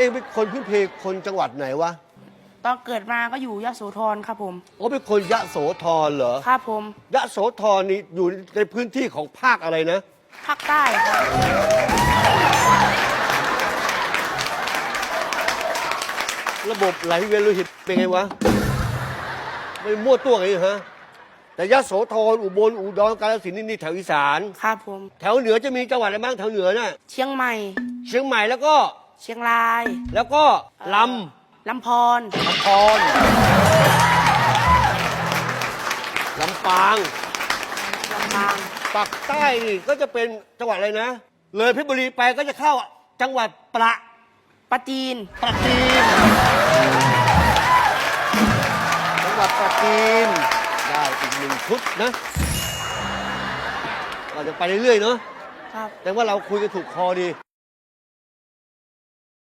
เองเป็นคนพื้นเพคนจังหวัดไหนวะตอนเกิดมาก็อยู่ยโสธรครับผมอ๋อเป็นคนยะโสธรเหรอครับผมยะโสธรนี่อยู่ในพื้นที่ของภาคอะไรนะ ภาคใต้ครับระบบไหลเวียนโลหิตเป็นไงวะ ไม่มั่วตัวไงฮะ แต่ยะโสธรอุบลอุดรกาฬสินธุ์นี่นี่แถวอีสาน ครับผม แถวเหนือจะมีจังหวัดอะไรบ้างแถวเหนือน่ะ เชียงใหม่ เชียงใหม่แล้วก็ เชียงรายแล้วก็ลลำพรำลำพรลำปางลำปางปากใต้นี่ก็จะเป็นจังหวัดอะไรนะ เลยเพชรบุรีไปก็จะเข้าจังหวัดประปราจีนปราจีนจังหวัดปราจีนได้อีกหนึ่งชุดนะเราจะไปเรื่อยๆเนาะครับ แต่ว่าเราคุยกันถูกคอดี